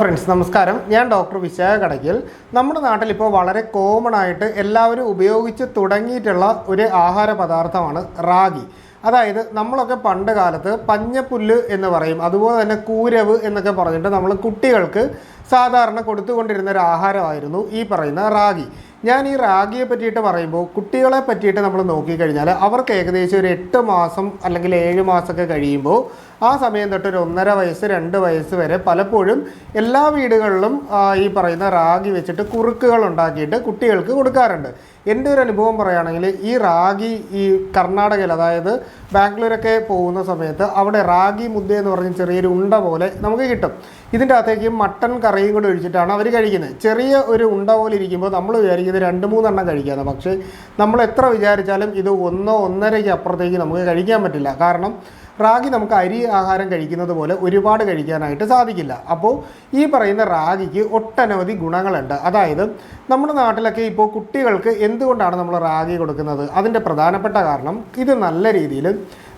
Friends നമസ്കാരം. ഞാൻ doctor Vishakha Kadakkal നമ്മുടെ നാട്ടിൽ ഇപ്പോൾ വളരെ കോമൺ ആയിട്ട് എല്ലാവരും ഉപയോഗിച്ച് തുടങ്ങിയിട്ടുള്ള ഒരു ആഹാര പദാർത്ഥമാണ് റാഗി. അതായത് നമ്മളൊക്കെ പണ്ട് കാലത്ത് പഞ്ഞപ്പുല്ല് എന്ന് പറയും. അതുപോലെ തന്നെ കൂരവ് എന്നൊക്കെ പറഞ്ഞിട്ട് നമ്മൾ കുട്ടികൾക്ക് സാധാരണ കൊടുത്തുകൊണ്ടിരുന്ന ഒരു ആഹാരമായിരുന്നു ഈ പറയുന്ന റാഗി. ഞാൻ ഈ റാഗിയെ പറ്റിയിട്ട് പറയുമ്പോൾ കുട്ടികളെ പറ്റിയിട്ട് നമ്മൾ നോക്കിക്കഴിഞ്ഞാൽ അവർക്ക് ഏകദേശം ഒരു എട്ട് മാസം അല്ലെങ്കിൽ ഏഴ് മാസമൊക്കെ കഴിയുമ്പോൾ ആ സമയം തൊട്ട് ഒരു ഒന്നര വയസ്സ് രണ്ട് വയസ്സ് വരെ പലപ്പോഴും എല്ലാ വീടുകളിലും ഈ പറയുന്ന റാഗി വെച്ചിട്ട് കുറുക്കുകൾ ഉണ്ടാക്കിയിട്ട് കുട്ടികൾക്ക് കൊടുക്കാറുണ്ട്. എന്റെ ഒരു അനുഭവം പറയുകയാണെങ്കിൽ ഈ റാഗി ഈ കർണാടകയിൽ അതായത് ബാംഗ്ലൂരൊക്കെ പോകുന്ന സമയത്ത് അവിടെ റാഗി മുദ്ദ എന്ന് പറഞ്ഞ ചെറിയൊരു ഉണ്ട പോലെ നമുക്ക് കിട്ടും. ഇതിന്റെ അകത്തേക്ക് മട്ടൺ കറിയും കൂടെ ഒഴിച്ചിട്ടാണ് അവർ കഴിക്കുന്നത്. ചെറിയ ഒരു ഉണ്ട പോലെ ഇരിക്കുമ്പോൾ നമ്മൾ വിചാരിക്കുന്നത് രണ്ട് മൂന്നെണ്ണം കഴിക്കാമെന്ന്. പക്ഷേ നമ്മൾ എത്ര വിചാരിച്ചാലും ഇത് ഒന്നോ ഒന്നരയ്ക്ക് അപ്പുറത്തേക്ക് നമുക്ക് കഴിക്കാൻ പറ്റില്ല. കാരണം റാഗി നമുക്ക് അരി ആഹാരം കഴിക്കുന്നത് പോലെ ഒരുപാട് കഴിക്കാനായിട്ട് സാധിക്കില്ല. അപ്പോൾ ഈ പറയുന്ന റാഗിക്ക് ഒട്ടനവധി ഗുണങ്ങളുണ്ട്. അതായത് നമ്മുടെ നാട്ടിലൊക്കെ ഇപ്പോൾ കുട്ടികൾക്ക് എന്തുകൊണ്ടാണ് നമ്മൾ റാഗി കൊടുക്കുന്നത്? അതിന്റെ പ്രധാനപ്പെട്ട കാരണം ഇത് നല്ല രീതിയിൽ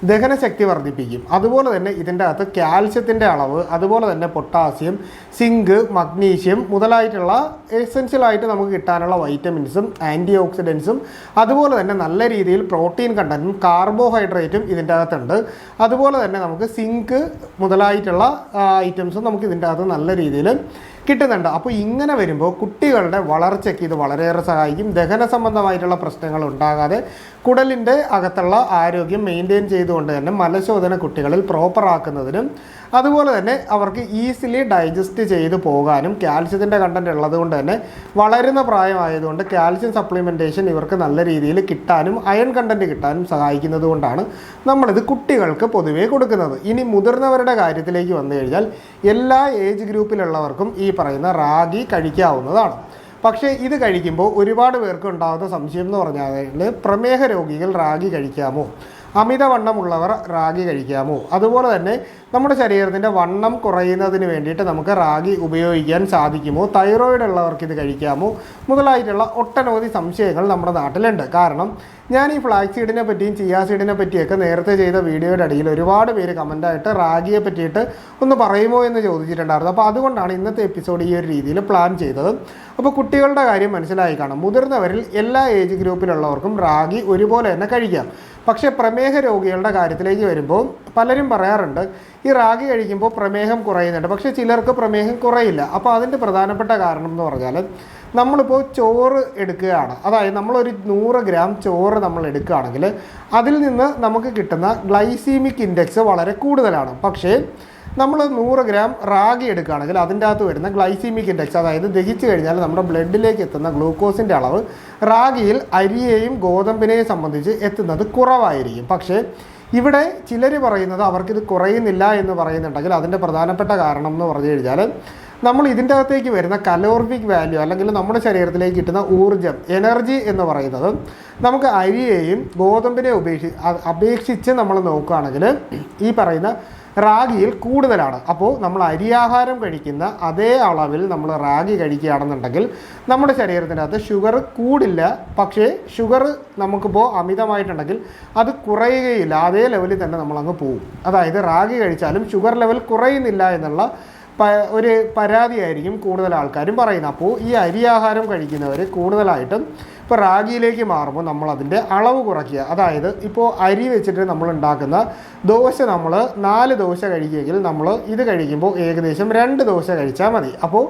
ദഹനശക്തി വർദ്ധിപ്പിക്കും. അതുപോലെ തന്നെ ഇതിന്റെ അകത്ത് കാൽസ്യത്തിന്റെ അളവ് അതുപോലെ തന്നെ പൊട്ടാസ്യം സിങ്ക് മഗ്നീഷ്യം മുതലായിട്ടുള്ള എസെൻഷ്യലായിട്ട് നമുക്ക് കിട്ടാനുള്ള വൈറ്റമിൻസും ആന്റി ഓക്സിഡൻസും അതുപോലെ തന്നെ നല്ല രീതിയിൽ പ്രോട്ടീൻ കണ്ടന്റും കാർബോഹൈഡ്രേറ്റും ഇതിന്റെ അകത്തുണ്ട്. അതുപോലെ തന്നെ നമുക്ക് സിങ്ക് മുതലായിട്ടുള്ള ഐറ്റംസും നമുക്ക് ഇതിന്റെ അകത്ത് നല്ല രീതിയിൽ കിട്ടുന്നുണ്ട്. അപ്പോൾ ഇങ്ങനെ വരുമ്പോൾ കുട്ടികളുടെ വളർച്ചയ്ക്ക് ഇത് വളരെയേറെ സഹായിക്കും. ദഹന സംബന്ധമായിട്ടുള്ള പ്രശ്നങ്ങൾ ഉണ്ടാകാതെ കുടലിന്റെ അകത്തുള്ള ആരോഗ്യം മെയിന്റെയിൻ ചെയ്തുകൊണ്ട് തന്നെ മലശോധന കുട്ടികളിൽ പ്രോപ്പറാക്കുന്നതിനും അതുപോലെ തന്നെ അവർക്ക് ഈസിലി ഡൈജസ്റ്റ് ചെയ്ത് പോകാനും കാൽസ്യത്തിന്റെ കണ്ടന്റ് ഉള്ളതുകൊണ്ട് തന്നെ വളരുന്ന പ്രായമായതുകൊണ്ട് കാൽസ്യം സപ്ലിമെന്റേഷൻ ഇവർക്ക് നല്ല രീതിയിൽ കിട്ടാനും അയൺ കണ്ടന്റ് കിട്ടാനും സഹായിക്കുന്നത് കൊണ്ടാണ് നമ്മളിത് കുട്ടികൾക്ക് പൊതുവേ കൊടുക്കുന്നത്. ഇനി മുതിർന്നവരുടെ കാര്യത്തിലേക്ക് വന്നു കഴിഞ്ഞാൽ എല്ലാ ഏജ് ഗ്രൂപ്പിലുള്ളവർക്കും ഈ പറയുന്ന റാഗി കഴിക്കാവുന്നതാണ്. പക്ഷേ ഇത് കഴിക്കുമ്പോൾ ഒരുപാട് പേർക്ക് ഉണ്ടാകുന്ന സംശയം എന്ന് പറഞ്ഞാൽ പ്രമേഹ രോഗികൾ റാഗി കഴിക്കാമോ? അമിതവണ്ണമുള്ളവർ റാഗി കഴിക്കാമോ? അതുപോലെ തന്നെ നമ്മുടെ ശരീരത്തിന്റെ വണ്ണം കുറയുന്നതിന് വേണ്ടിയിട്ട് നമുക്ക് റാഗി ഉപയോഗിക്കാൻ സാധിക്കുമോ? തൈറോയിഡ് ഉള്ളവർക്ക് ഇത് കഴിക്കാമോ? മുതലായിട്ടുള്ള ഒട്ടനവധി സംശയങ്ങൾ നമ്മുടെ നാട്ടിലുണ്ട്. കാരണം ഞാൻ ഈ ഫ്ലാക്സ് സീഡിനെ പറ്റിയും ചിയാ സീഡിനെ പറ്റിയൊക്കെ നേരത്തെ ചെയ്ത വീഡിയോയുടെ അടിയിൽ ഒരുപാട് പേര് കമന്റായിട്ട് റാഗിയെ പറ്റിയിട്ട് ഒന്ന് പറയുമോ എന്ന് ചോദിച്ചിട്ടുണ്ടായിരുന്നു. അപ്പോൾ അതുകൊണ്ടാണ് ഇന്നത്തെ എപ്പിസോഡ് ഈ ഒരു രീതിയിൽ പ്ലാൻ ചെയ്തത്. അപ്പോൾ കുട്ടികളുടെ കാര്യം മനസ്സിലായി കാണാം. മുതിർന്നവരിൽ എല്ലാ ഏജ് ഗ്രൂപ്പിലുള്ളവർക്കും റാഗി ഒരുപോലെ തന്നെ കഴിക്കാം. പക്ഷേ പ്രമേഹ രോഗികളുടെ കാര്യത്തിലേക്ക് വരുമ്പോൾ പലരും പറയാറുണ്ട് ഈ റാഗി കഴിക്കുമ്പോൾ പ്രമേഹം കുറയുന്നുണ്ട് പക്ഷേ ചിലർക്ക് പ്രമേഹം കുറയില്ല. അപ്പോൾ അതിന്റെ പ്രധാനപ്പെട്ട കാരണം എന്ന് പറഞ്ഞാൽ നമ്മളിപ്പോൾ ചോറ് എടുക്കുകയാണ്. അതായത് നമ്മളൊരു നൂറ് ഗ്രാം ചോറ് നമ്മൾ എടുക്കുകയാണെങ്കിൽ അതിൽ നിന്ന് നമുക്ക് കിട്ടുന്ന ഗ്ലൈസീമിക് ഇൻഡെക്സ് വളരെ കൂടുതലാണ്. പക്ഷേ നമ്മൾ നൂറ് ഗ്രാം റാഗി എടുക്കുകയാണെങ്കിൽ അതിന്റെ അകത്ത് വരുന്ന ഗ്ലൈസീമിക് ഇൻഡെക്സ് അതായത് ദഹിച്ചു കഴിഞ്ഞാൽ നമ്മുടെ ബ്ലഡിലേക്ക് എത്തുന്ന ഗ്ലൂക്കോസിന്റെ അളവ് റാഗിയിൽ അരിയെയും ഗോതമ്പിനെയും സംബന്ധിച്ച് എത്തുന്നത് കുറവായിരിക്കും. പക്ഷേ ഇവിടെ ചിലർ പറയുന്നത് അവർക്കിത് കുറയുന്നില്ല എന്ന് പറയുന്നുണ്ടെങ്കിൽ അതിന്റെ പ്രധാനപ്പെട്ട കാരണം എന്ന് പറഞ്ഞു കഴിഞ്ഞാൽ നമ്മൾ ഇതിന്റെ അകത്തേക്ക് വരുന്ന കലോറിഫിക് വാല്യൂ അല്ലെങ്കിൽ നമ്മുടെ ശരീരത്തിലേക്ക് കിട്ടുന്ന ഊർജം എനർജി എന്ന് പറയുന്നത് നമുക്ക് അരിയെയും ഗോതമ്പിനെ ഉപേക്ഷി അപേക്ഷിച്ച് നമ്മൾ നോക്കുകയാണെങ്കിൽ ഈ പറയുന്ന റാഗിയിൽ കൂടുതലാണ്. അപ്പോൾ നമ്മൾ അരിയാഹാരം കഴിക്കുന്ന അതേ അളവിൽ നമ്മൾ റാഗി കഴിക്കുകയാണെന്നുണ്ടെങ്കിൽ നമ്മുടെ ശരീരത്തിനകത്ത് ഷുഗർ കൂടില്ല. പക്ഷേ ഷുഗർ നമുക്കിപ്പോൾ അമിതമായിട്ടുണ്ടെങ്കിൽ അത് കുറയുകയില്ല. അതേ ലെവലിൽ തന്നെ നമ്മളങ്ങ് പോകും അതായത് റാഗി കഴിച്ചാലും ഷുഗർ ലെവൽ കുറയുന്നില്ല എന്നുള്ള ഒരു പരാതിയായിരിക്കും കൂടുതൽ ആൾക്കാരും പറയുന്നത്. അപ്പോൾ ഈ അരിയാഹാരം കഴിക്കുന്നവർ കൂടുതലായിട്ടും ഇപ്പോൾ റാഗിയിലേക്ക് മാറുമ്പോൾ നമ്മൾ അതിന്റെ അളവ് കുറയ്ക്കുക. അതായത് ഇപ്പോൾ അരി വെച്ചിട്ട് നമ്മൾ ഉണ്ടാക്കുന്ന ദോശ നമ്മൾ നാല് ദോശ കഴിക്കുമെങ്കിൽ നമ്മൾ ഇത് കഴിക്കുമ്പോൾ ഏകദേശം രണ്ട് ദോശ കഴിച്ചാൽ മതി. അപ്പോൾ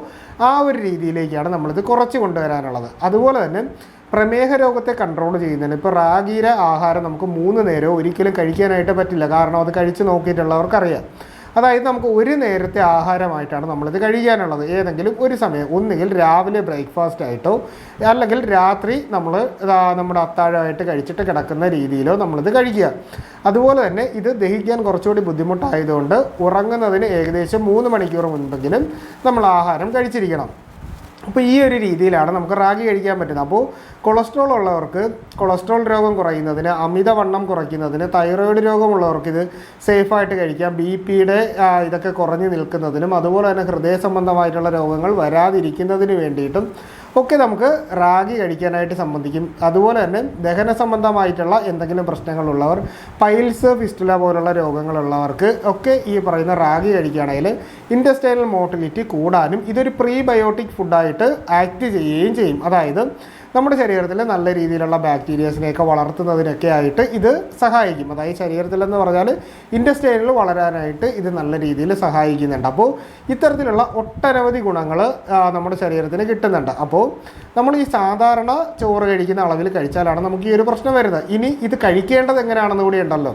ആ ഒരു രീതിയിലേക്കാണ് നമ്മളിത് കുറച്ച് കൊണ്ടുവരാനുള്ളത്. അതുപോലെ തന്നെ പ്രമേഹ രോഗത്തെ കൺട്രോൾ ചെയ്യുന്നതിന് ഇപ്പോൾ റാഗിയുടെ ആഹാരം നമുക്ക് മൂന്ന് നേരവും ഒരിക്കലും കഴിക്കാനായിട്ട് പറ്റില്ല. കാരണം അത് കഴിച്ച് നോക്കിയിട്ടുള്ളവർക്കറിയാം. അതായത് നമുക്ക് ഒരു നേരത്തെ ആഹാരമായിട്ടാണ് നമ്മളിത് കഴിക്കാനുള്ളത്. ഏതെങ്കിലും ഒരു സമയം ഒന്നുകിൽ രാവിലെ ബ്രേക്ക്ഫാസ്റ്റ് ആയിട്ടോ അല്ലെങ്കിൽ രാത്രി നമ്മൾ നമ്മുടെ അത്താഴമായിട്ട് കഴിച്ചിട്ട് കിടക്കുന്ന രീതിയിലോ നമ്മളിത് കഴിക്കുക. അതുപോലെ തന്നെ ഇത് ദഹിക്കാൻ കുറച്ചുകൂടി ബുദ്ധിമുട്ടായതുകൊണ്ട് ഉറങ്ങുന്നതിന് ഏകദേശം മൂന്ന് മണിക്കൂർ മുൻപെങ്കിലും നമ്മൾ ആഹാരം കഴിച്ചിരിക്കണം. അപ്പോൾ ഈ ഒരു രീതിയിലാണ് നമുക്ക് റാഗി കഴിക്കാൻ പറ്റുന്നത്. അപ്പോൾ കൊളസ്ട്രോൾ ഉള്ളവർക്ക് കൊളസ്ട്രോൾ രോഗം കുറയുന്നതിന് അമിതവണ്ണം കുറയ്ക്കുന്നതിന് തൈറോയിഡ് രോഗമുള്ളവർക്ക് ഇത് സേഫായിട്ട് കഴിക്കാം. ബി പിയുടെ ഇതൊക്കെ കുറഞ്ഞു നിൽക്കുന്നതിനും അതുപോലെ തന്നെ ഹൃദയ സംബന്ധമായിട്ടുള്ള രോഗങ്ങൾ വരാതിരിക്കുന്നതിന് വേണ്ടിയിട്ടും ഒക്കെ നമുക്ക് റാഗി കഴിക്കാനായിട്ട് സംബന്ധിക്കും. അതുപോലെ തന്നെ ദഹന സംബന്ധമായിട്ടുള്ള എന്തെങ്കിലും പ്രശ്നങ്ങളുള്ളവർ പൈൽസ് ഫിസ്റ്റുല പോലുള്ള രോഗങ്ങളുള്ളവർക്ക് ഒക്കെ ഈ പറയുന്ന റാഗി കഴിക്കുകയാണെങ്കിൽ ഇൻഡസ്റ്റൈനൽ മോട്ടിലിറ്റി കൂടാനും ഇതൊരു പ്രീബയോട്ടിക് ഫുഡായിട്ട് ആക്ട് ചെയ്യുകയും ചെയ്യും. അതായത് നമ്മുടെ ശരീരത്തിൽ നല്ല രീതിയിലുള്ള ബാക്ടീരിയസിനെയൊക്കെ വളർത്തുന്നതിനൊക്കെ ആയിട്ട് ഇത് സഹായിക്കും. അതായത് ശരീരത്തിലെന്ന് പറഞ്ഞാൽ ഇൻഡസ്ട്രിയലിൽ വളരാനായിട്ട് ഇത് നല്ല രീതിയിൽ സഹായിക്കുന്നുണ്ട്. അപ്പോൾ ഇത്തരത്തിലുള്ള ഒട്ടനവധി ഗുണങ്ങൾ നമ്മുടെ ശരീരത്തിന് കിട്ടുന്നുണ്ട്. അപ്പോൾ നമ്മൾ ഈ സാധാരണ ചോറ് കഴിക്കുന്ന അളവിൽ കഴിച്ചാലാണ് നമുക്ക് ഈ ഒരു പ്രശ്നം വരുന്നത്. ഇനി ഇത് കഴിക്കേണ്ടത് എങ്ങനെയാണെന്ന് കൂടി ഉണ്ടല്ലോ.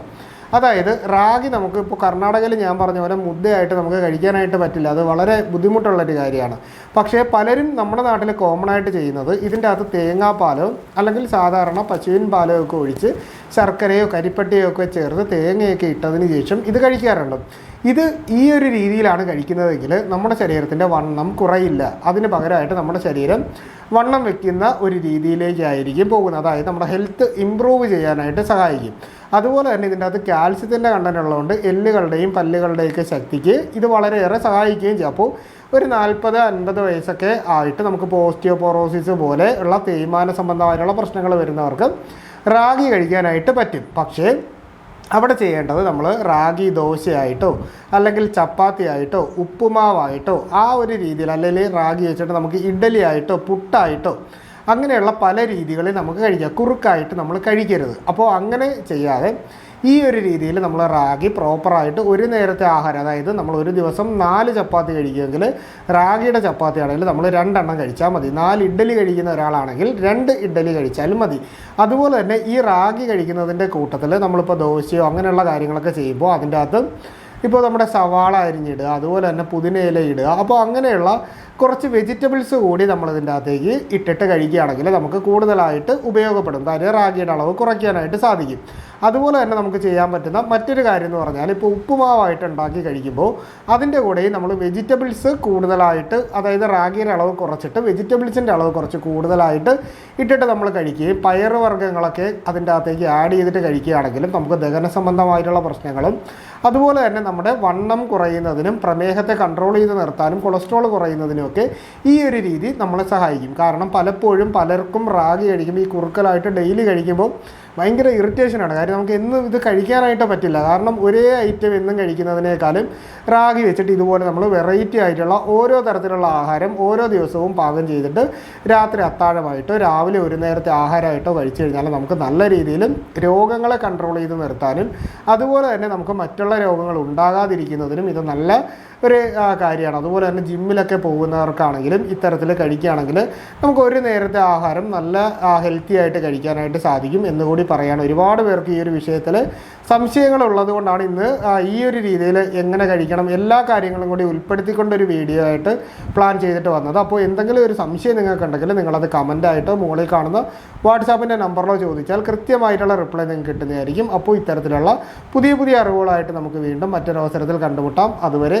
അതായത് റാഗി നമുക്ക് ഇപ്പോൾ കർണാടകയിൽ ഞാൻ പറഞ്ഞ പോലെ മുദ്ദയായിട്ട് നമുക്ക് കഴിക്കാനായിട്ട് പറ്റില്ല. അത് വളരെ ബുദ്ധിമുട്ടുള്ളൊരു കാര്യമാണ്. പക്ഷേ പലരും നമ്മുടെ നാട്ടിൽ കോമൺ ആയിട്ട് ചെയ്യുന്നത് ഇതിന്റെ അകത്ത് തേങ്ങാപ്പാലോ അല്ലെങ്കിൽ സാധാരണ പശുവിൻ പാലോ ഒക്കെ ഒഴിച്ച് ശർക്കരയോ കരിപ്പട്ടിയോ ഒക്കെ ചേർത്ത് തേങ്ങയൊക്കെ ഇട്ടതിന് ശേഷം ഇത് കഴിക്കാറുണ്ട്. ഇത് ഈ ഒരു രീതിയിലാണ് കഴിക്കുന്നതെങ്കിൽ നമ്മുടെ ശരീരത്തിന്റെ വണ്ണം കുറയില്ല. അതിന് പകരമായിട്ട് നമ്മുടെ ശരീരം വണ്ണം വയ്ക്കുന്ന ഒരു രീതിയിലേക്കായിരിക്കും പോകുന്നത്. അതായത് നമ്മുടെ ഹെൽത്ത് ഇമ്പ്രൂവ് ചെയ്യാനായിട്ട് സഹായിക്കും. അതുപോലെ തന്നെ ഇതിന്റെ അകത്ത് കാൽസ്യത്തിന്റെ കണ്ടന്റ് ഉള്ളതുകൊണ്ട് എല്ലുകളുടെയും പല്ലുകളുടെയൊക്കെ ശക്തിക്ക് ഇത് വളരെയേറെ സഹായിക്കുകയും ചെയ്യും. അപ്പോൾ ഒരു നാൽപ്പത് അൻപത് വയസ്സൊക്കെ ആയിട്ട് നമുക്ക് പോസ്റ്റിയോപോറോസിസ് പോലെ ഉള്ള തേയ്മാന സംബന്ധമായിട്ടുള്ള പ്രശ്നങ്ങൾ വരുന്നവർക്ക് റാഗി കഴിക്കാനായിട്ട് പറ്റും. പക്ഷേ അവിടെ ചെയ്യേണ്ടത് നമ്മൾ റാഗി ദോശയായിട്ടോ അല്ലെങ്കിൽ ചപ്പാത്തി ആയിട്ടോ ഉപ്പുമാവായിട്ടോ ആ ഒരു രീതിയിൽ അല്ലെങ്കിൽ റാഗി വെച്ചിട്ട് നമുക്ക് ഇഡ്ഡലി ആയിട്ടോ പുട്ടായിട്ടോ അങ്ങനെയുള്ള പല രീതികളിൽ നമുക്ക് കഴിക്കാം. കുറുക്കായിട്ട് നമ്മൾ കഴിക്കരുത്. അപ്പോൾ അങ്ങനെ ചെയ്യാതെ ഈ ഒരു രീതിയിൽ നമ്മൾ റാഗി പ്രോപ്പറായിട്ട് ഒരു നേരത്തെ ആഹാരം അതായത് നമ്മൾ ഒരു ദിവസം നാല് ചപ്പാത്തി കഴിക്കുമെങ്കിൽ റാഗിയുടെ ചപ്പാത്തി ആണെങ്കിൽ നമ്മൾ രണ്ടെണ്ണം കഴിച്ചാൽ മതി. നാല് ഇഡ്ഡലി കഴിക്കുന്ന ഒരാളാണെങ്കിൽ രണ്ട് ഇഡ്ഡലി കഴിച്ചാലും മതി. അതുപോലെ തന്നെ ഈ റാഗി കഴിക്കുന്നതിന്റെ കൂട്ടത്തിൽ നമ്മളിപ്പോൾ ദോശയോ അങ്ങനെയുള്ള കാര്യങ്ങളൊക്കെ ചെയ്യുമ്പോൾ അതിന്റെ അകത്ത് ഇപ്പോൾ നമ്മുടെ സവാള അരിഞ്ഞിടുക അതുപോലെ തന്നെ പുതിനയില ഇടുക. അപ്പോൾ അങ്ങനെയുള്ള കുറച്ച് വെജിറ്റബിൾസ് കൂടി നമ്മളിതിന്റെ അകത്തേക്ക് ഇട്ടിട്ട് കഴിക്കുകയാണെങ്കിൽ നമുക്ക് കൂടുതലായിട്ട് ഉപയോഗപ്പെടും. കാര്യം റാഗിയുടെ അളവ് കുറയ്ക്കാനായിട്ട് സാധിക്കും. അതുപോലെ തന്നെ നമുക്ക് ചെയ്യാൻ പറ്റുന്ന മറ്റൊരു കാര്യം എന്ന് പറഞ്ഞാൽ ഇപ്പോൾ ഉപ്പുമാവായിട്ട് ഉണ്ടാക്കി കഴിക്കുമ്പോൾ അതിന്റെ കൂടെ നമ്മൾ വെജിറ്റബിൾസ് കൂടുതലായിട്ട് അതായത് റാഗിയുടെ അളവ് കുറച്ചിട്ട് വെജിറ്റബിൾസിന്റെ അളവ് കുറച്ച് കൂടുതലായിട്ട് ഇട്ടിട്ട് നമ്മൾ കഴിക്കുകയും പയറുവർഗങ്ങളൊക്കെ അതിന്റെ അകത്തേക്ക് ആഡ് ചെയ്തിട്ട് കഴിക്കുകയാണെങ്കിലും നമുക്ക് ദഹന സംബന്ധമായിട്ടുള്ള പ്രശ്നങ്ങളും അതുപോലെ തന്നെ നമ്മുടെ വണ്ണം കുറയുന്നതിനും പ്രമേഹത്തെ കൺട്രോൾ ചെയ്ത് നിർത്താനും കൊളസ്ട്രോൾ കുറയുന്നതിനുമൊക്കെ ഈ ഒരു രീതി നമ്മളെ സഹായിക്കും. കാരണം പലപ്പോഴും പലർക്കും റാഗി കഴിക്കുമ്പോൾ ഈ കുറുക്കലായിട്ട് ഡെയിലി കഴിക്കുമ്പോൾ ഭയങ്കര ഇറിറ്റേഷനാണ് കാര്യം നമുക്ക് എന്നും ഇത് കഴിക്കാനായിട്ട് പറ്റില്ല. കാരണം ഒരേ ഐറ്റം എന്നും കഴിക്കുന്നതിനേക്കാളും റാഗി വെച്ചിട്ട് ഇതുപോലെ നമ്മൾ വെറൈറ്റി ആയിട്ടുള്ള ഓരോ തരത്തിലുള്ള ആഹാരം ഓരോ ദിവസവും പാകം ചെയ്തിട്ട് രാത്രി അത്താഴമായിട്ടോ രാവിലെ ഒരു നേരത്തെ ആഹാരമായിട്ടോ കഴിച്ചു കഴിഞ്ഞാൽ നമുക്ക് നല്ല രീതിയിലും രോഗങ്ങളെ കൺട്രോൾ ചെയ്ത് നിർത്താനും അതുപോലെ തന്നെ നമുക്ക് മറ്റുള്ള രോഗങ്ങൾ ഉണ്ടാകാതിരിക്കുന്നതിനും ഇത് നല്ല ഒരു കാര്യമാണ്. അതുപോലെ തന്നെ ജിമ്മിലൊക്കെ പോകുന്നവർക്കാണെങ്കിലും ഇത്തരത്തിൽ കഴിക്കുകയാണെങ്കിൽ നമുക്ക് ഒരു നേരത്തെ ആഹാരം നല്ല ഹെൽത്തി ആയിട്ട് കഴിക്കാനായിട്ട് സാധിക്കും എന്നുകൂടി പറയാണ്. ഒരുപാട് പേർക്ക് ഈ ഒരു വിഷയത്തിൽ സംശയങ്ങളുള്ളത് കൊണ്ടാണ് ഇന്ന് ഈ ഒരു രീതിയിൽ എങ്ങനെ കഴിക്കണം എല്ലാ കാര്യങ്ങളും കൂടി ഉൾപ്പെടുത്തിക്കൊണ്ടൊരു വീഡിയോ ആയിട്ട് പ്ലാൻ ചെയ്തിട്ട് വന്നത്. അപ്പോൾ എന്തെങ്കിലും ഒരു സംശയം നിങ്ങൾക്കുണ്ടെങ്കിൽ നിങ്ങളത് കമന്റായിട്ടോ മുകളിൽ കാണുന്ന വാട്സാപ്പിന്റെ നമ്പറിലോ ചോദിച്ചാൽ കൃത്യമായിട്ടുള്ള റിപ്ലൈ നിങ്ങൾക്ക് കിട്ടുന്നതായിരിക്കും. അപ്പോൾ ഇത്തരത്തിലുള്ള പുതിയ പുതിയ അറിവുകളായിട്ട് നമുക്ക് വീണ്ടും മറ്റൊരവസരത്തിൽ കണ്ടുമുട്ടാം. അതുവരെ